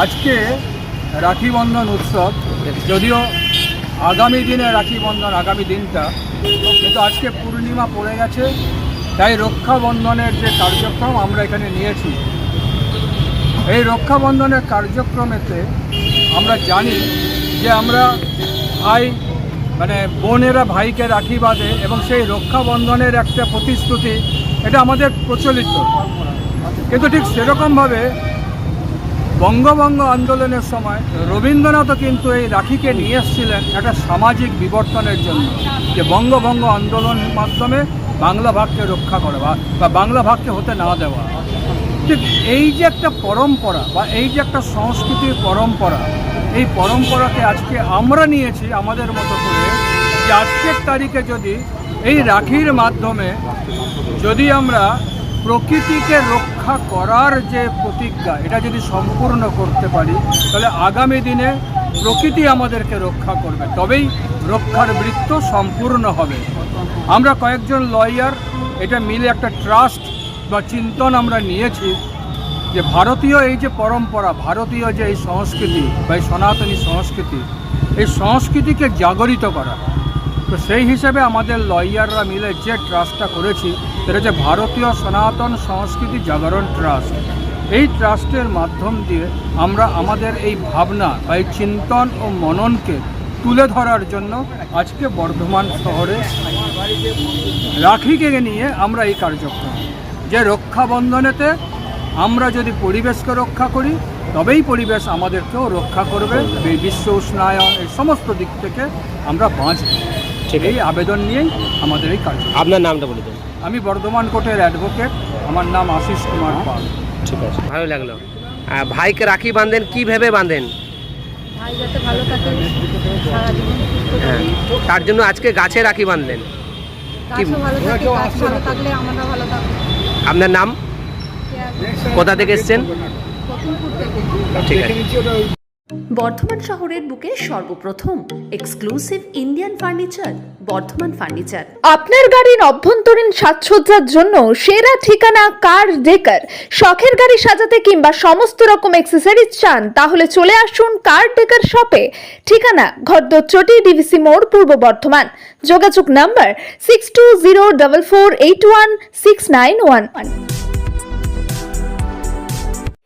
আজকে রাখি বন্ধন উৎসব, যদিও আগামী দিনে রাখি বন্ধন, আগামী দিনটা, কিন্তু আজকে পূর্ণিমা পড়ে গেছে, তাই রক্ষাবন্ধনের যে কার্যক্রম আমরা এখানে নিয়েছি, এই রক্ষাবন্ধনের কার্যক্রমেতে আমরা জানি যে আমরা ভাই মানে বোনেরা ভাইকে রাখি বাঁধে এবং সেই রক্ষাবন্ধনের একটা প্রতিশ্রুতি, এটা আমাদের প্রচলিত। কিন্তু ঠিক সেরকমভাবে বঙ্গভঙ্গ আন্দোলনের সময় রবীন্দ্রনাথও কিন্তু এই রাখিকে নিয়ে এসেছিলেন একটা সামাজিক বিবর্তনের জন্য, যে বঙ্গভঙ্গ আন্দোলনের মাধ্যমে বাংলা ভাগকে রক্ষা করা বা- বাংলা ভাগকে হতে না দেওয়া। ঠিক এই যে একটা পরম্পরা বা এই যে একটা সংস্কৃতির পরম্পরা, এই পরম্পরাকে আজকে আমরা নিয়েছি আমাদের মতো করে, যে আজকের তারিখে যদি এই রাখির মাধ্যমে যদি আমরা প্রকৃতিকে রক্ষা করার যে প্রতিজ্ঞা, এটা যদি সম্পূর্ণ করতে পারি, তাহলে আগামী দিনে প্রকৃতি আমাদেরকে রক্ষা করবে। তবেই রক্ষার বৃত্ত সম্পূর্ণ হবে। আমরা কয়েকজন লয়ার, এটা মিলে একটা ট্রাস্ট বা চিন্তন আমরা নিয়েছি যে ভারতীয় এই যে পরম্পরা, ভারতীয় যে এই সংস্কৃতি বা এই সনাতনী সংস্কৃতি, এই সংস্কৃতিকে জাগরিত করা। তো সেই হিসেবে আমাদের লয়াররা মিলে যে ট্রাস্টটা করেছি সেটা হচ্ছে ভারতীয় সনাতন সংস্কৃতি জাগরণ ট্রাস্ট। এই ট্রাস্টের মাধ্যম দিয়ে আমরা আমাদের এই ভাবনা বা এই চিন্তন ও মননকে তুলে ধরার জন্য আজকে বর্ধমান শহরে রাখিকে নিয়ে আমরা এই কার্যক্রম। যে রক্ষাবন্ধনেতে আমরা যদি পরিবেশকে রক্ষা করি তবেই পরিবেশ আমাদেরকেও রক্ষা করবে এই বিশ্ব উষ্ণায়ন এই সমস্ত দিক থেকে আমরা বাঁচব। ঠিক এই আবেদন নিয়েই আমাদের এই কাজ। আপনার নামটা বলে দিন। আমি বর্ধমান কোর্টের অ্যাডভোকেট। আমার নাম আশিস কুমার পাল। ঠিক আছে। ভালো লাগল। ভাইকে রাখি বাঁধেন কি ভেবে বাঁধেন? ভাই যাতে ভালো থাকে সারা জীবন সুস্থ হ্যাঁ তার জন্য আজকে গাছে রাখি বাঁধলেন। আপনার নাম? কোথা থেকে এসছেন? ঠিক আছে। বর্ধমান শহরের বুকে সর্বপ্রথম exclusive Indian furniture Bardhaman furniture আপনার গাড়ির অভ্যন্তরীণ সাজসজ্জার জন্য সেরা ঠিকানা কার ডেকার? শখের গাড়ি সাজাতে কিংবা সমস্ত রকম অ্যাক্সেসরিজ চান তাহলে চলে আসুন কার ডেকার শপে। ঠিকানা ঘরদোর ঘরদচটি ডিভিসি মোড় পূর্ব বর্ধমান। যোগাযোগ number six two zero double four eight one six nine one one